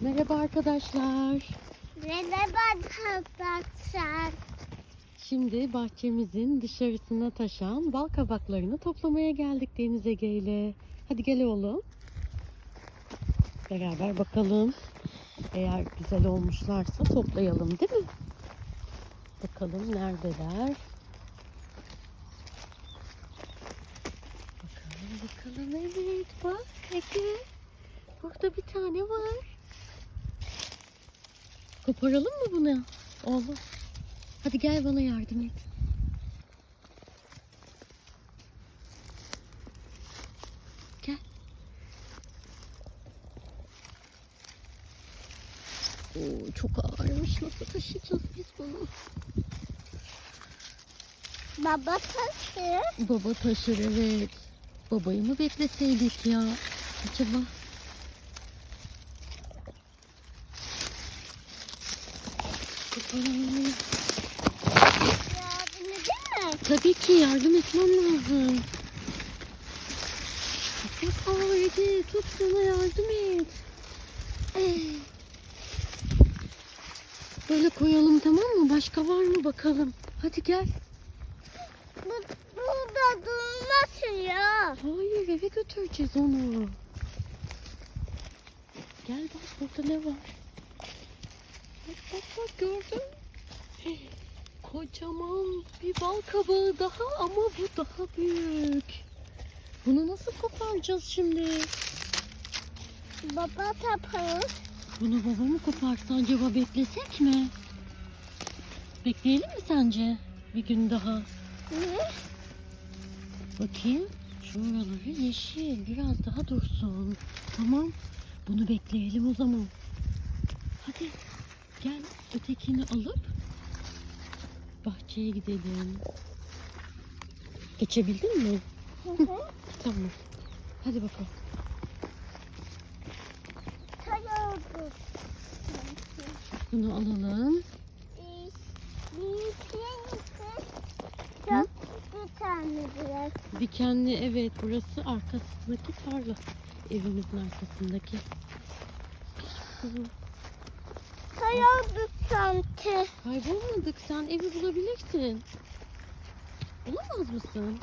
Merhaba arkadaşlar. Merhaba arkadaşlar. Şimdi bahçemizin dışarısına taşan bal kabaklarını toplamaya geldik Deniz Ege ile. Hadi gel oğlum. Beraber bakalım. Eğer güzel olmuşlarsa toplayalım değil mi? Bakalım neredeler? Bakalım bakalım evet bak Ege. Burada bir tane var. Koparalım mı bunu? Oğlum. Hadi gel bana yardım et. Gel. Oo, çok ağırmış. Nasıl taşıyacağız biz bunu? Baba taşı. Baba taşır evet. Babayı mı bekleseydik ya? Acaba? Yardım edin mi? Tabii ki yardım etmem lazım. Aa Ege tut sana yardım et. Böyle koyalım tamam mı? Başka var mı bakalım. Hadi gel. Bu, burada durmasın ya. Hayır eve götüreceğiz onu. Gel bak burada ne var. Bak bak bak gördün. mü? Kocaman bir bal kabağı daha ama bu daha büyük. Bunu nasıl koparacağız şimdi? Baba tapır. Bunu baba mı koparsa acaba beklesek mi? Bekleyelim mi sence? Bir gün daha. Hı? Bakayım. Şuraları yeşil. Biraz daha dursun. Tamam. Bunu bekleyelim o zaman. Hadi. Gel ötekini alıp bahçeye gidelim. Geçebildin mi? Hı hı. Tamam. Hadi bakalım. Bunu alalım. Biraz. Dikenli evet burası arkasındaki tarla. Evimizin arkasındaki. Taşıyordu sanki. Kaybolmadık. Sen evi bulabilirsin. Bulamaz mısın?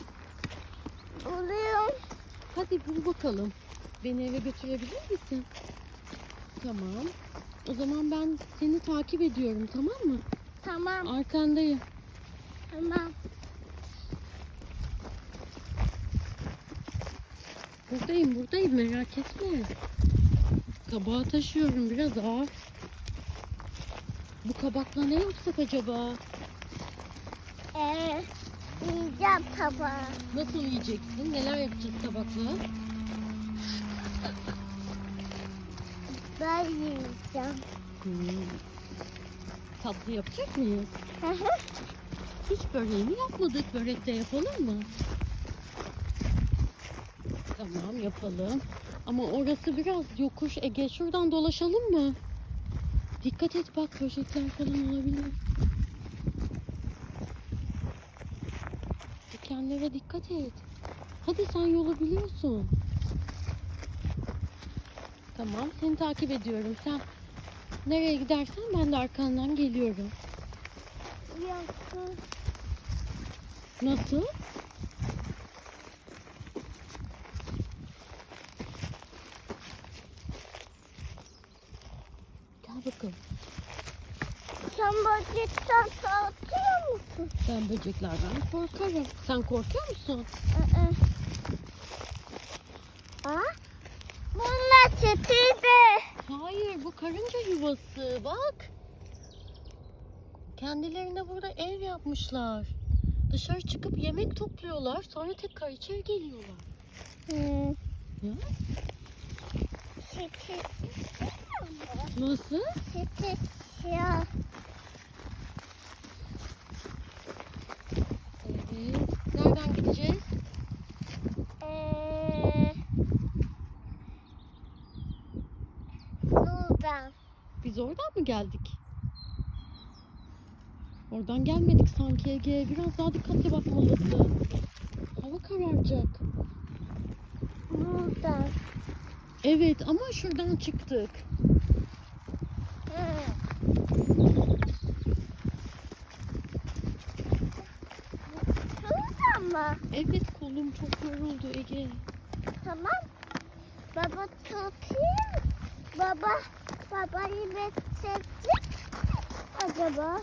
Buluyorum. Hadi bul bakalım. Beni eve götürebilir misin? Tamam. O zaman ben seni takip ediyorum tamam mı? Tamam. Arkandayım. Tamam. Buradayım buradayım merak etme. Kabağı taşıyorum biraz ağır. Bu kabakla ne yapsak acaba? Ee, yiyeceğim tabağı. Nasıl yiyeceksin? Neler yapacağız kabakla? Ben yiyeceğim. Hmm. Tatlı yapacak mıyız? Hı hı. Hiç böreğini yapmadık. Börek de yapalım mı? Tamam yapalım. Ama orası biraz yokuş. Ege şuradan dolaşalım mı? Dikkat et bak böcekler falan olabilir. Dikenlere dikkat et. Hadi sen yolu biliyorsun. Tamam seni takip ediyorum. Sen nereye gidersen ben de arkandan geliyorum. Yok. Nasıl? Bakalım. Sen böcekten korkuyor musun? Ben böceklerden korkarım. Sen korkuyor musun? Aa. Aa, bunlar çetiydi. Hayır bu karınca yuvası bak. Kendilerine burada ev yapmışlar. Dışarı çıkıp yemek topluyorlar. Sonra tekrar içeri geliyorlar. Hmm. Hı? Çeti. Nasıl? Evet. Nereden gideceğiz? Ee, buradan. Biz oradan mı geldik? Oradan gelmedik sanki Ege. Biraz daha dikkatli bakmalısın. Hava kararacak. Buradan. Evet ama şuradan çıktık. Şurada mı? Evet kolum çok yoruldu Ege. Tamam. Baba tutayım. Baba, babayı bekleyecek acaba?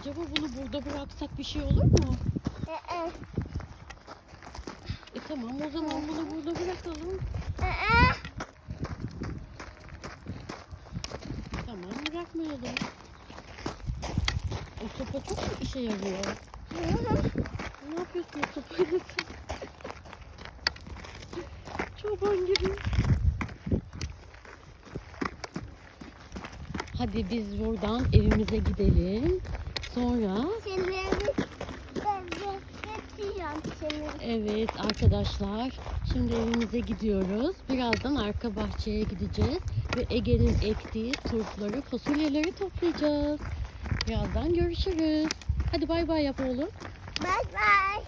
Acaba bunu burada bıraksak bir şey olur mu? Ee, E tamam o zaman bunu burada bırakalım. ee, Tamam bırakmayalım. O sopa çok mu işe yarıyor? Ne yapıyorsun o sopayla sen? Çoban gibi. Hadi biz buradan evimize gidelim. Sonra Seni bekleyeceğim seni. Evet arkadaşlar şimdi evimize gidiyoruz. Birazdan arka bahçeye gideceğiz ve Ege'nin ektiği turpları, fasulyeleri toplayacağız. Birazdan görüşürüz. Hadi bay bay yap oğlum. Bye bye.